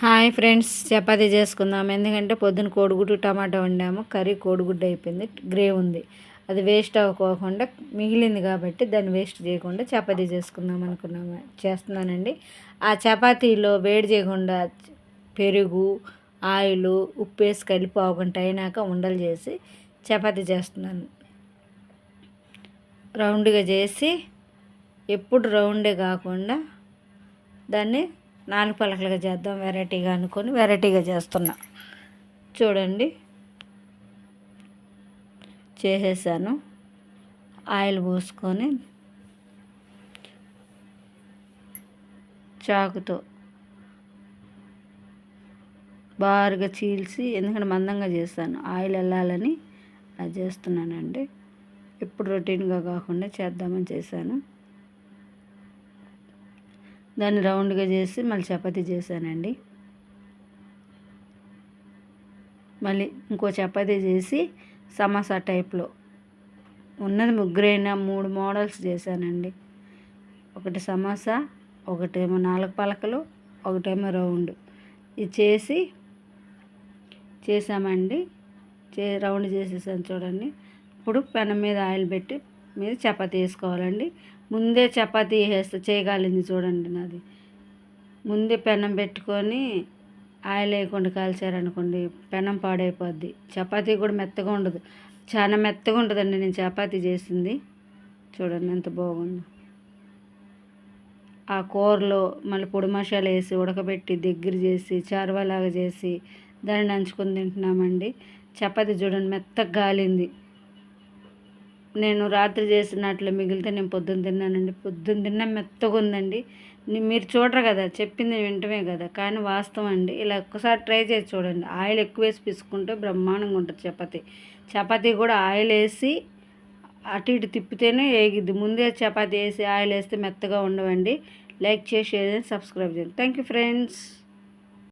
Hi friends chapati చేసుకుందాం. ఎందుకంటే పొద్దున కోడిగుడ్డు టమాటా వండాము. కర్రీ కోడిగుడ్డు అయిపోయింది గ్రేవ్ ఉంది. అది వేస్ట్ అవ్వకోకుండా మిగిలింది కాబట్టి దాన్ని వేస్ట్ చేయకుండా చపాతీ చేసుకుందాం అనుకున్నాము. చేస్తున్నానండి. ఆ చపాతీలో వేడి చేయకుండా పెరుగు ఆయిల్ ఉప్పు వేసి కలిపి గంట అయినాక ఉండలు చేసి చపాతీ చేస్తున్నాను. రౌండ్గా చేసి ఎప్పుడు రౌండే కాకుండా దాన్ని నాలుగు పలకలుగా చేద్దాం వెరైటీగా అనుకొని వెరైటీగా చేస్తున్నా. చూడండి. చేసేసాను. ఆయిల్ పోసుకొని చాకుతో బారుగా చీల్చి ఎందుకంటే మందంగా చేస్తాను ఆయిల్ వెళ్ళాలని అది చేస్తున్నానండి. ఎప్పుడు రొటీన్గా కాకుండా చేద్దామని చేశాను. దాన్ని రౌండ్గా చేసి మళ్ళీ చపాతి చేశానండి. మళ్ళీ ఇంకో చపాతి చేసి సమోసా టైప్లో. ఉన్నది ముగ్గురైనా మూడు మోడల్స్ చేశానండి. ఒకటి సమోసా ఒకటేమో నాలుగు పలకలు ఒకటేమో రౌండ్. ఇది చేసి చేసామండి చే రౌండ్ చేసేసాను చూడండి. ఇప్పుడు పెనం మీద ఆయిల్ పెట్టి మీద చపాతీ వేసుకోవాలండి. ముందే చపాతీ వేస్తే చేయగాలింది చూడండి నాది. ముందే పెనం పెట్టుకొని ఆయిల్ వేయకుండా కాల్చారనుకోండి పెనం పాడైపోద్ది. చపాతీ కూడా మెత్తగా ఉండదు. చాలా మెత్తగా ఉంటుందండి నేను చపాతీ చేసింది. చూడండి ఎంత బాగుందో. ఆ కూరలో మళ్ళీ పొడి మసాలా వేసి ఉడకబెట్టి దగ్గర చేసి చారువాలాగా చేసి దాన్ని నంచుకొని తింటున్నామండి. చపాతీ చూడండి మెత్తగా గాలింది నేను రాత్రి చేసినట్లు మిగిలితే నేను పొద్దున్న తిన్నానండి. పొద్దున్న తిన్నా మెత్తగా ఉందండి. మీరు చూడరు కదా చెప్పింది వింటమే కదా. కానీ వాస్తవం అండి ఇలా ఒక్కసారి ట్రై చేసి చూడండి. ఆయిల్ ఎక్కువ వేసి పిసుకుంటే బ్రహ్మాండంగా ఉంటుంది చపాతీ. చపాతీ కూడా ఆయిల్ వేసి అటు ఇటు తిప్పితేనే వేగిద్ది ముందే చపాతీ వేసి ఆయిల్ వేస్తే మెత్తగా ఉండవండి. లైక్ చేసి సబ్స్క్రైబ్ చేయండి. Thank you friends.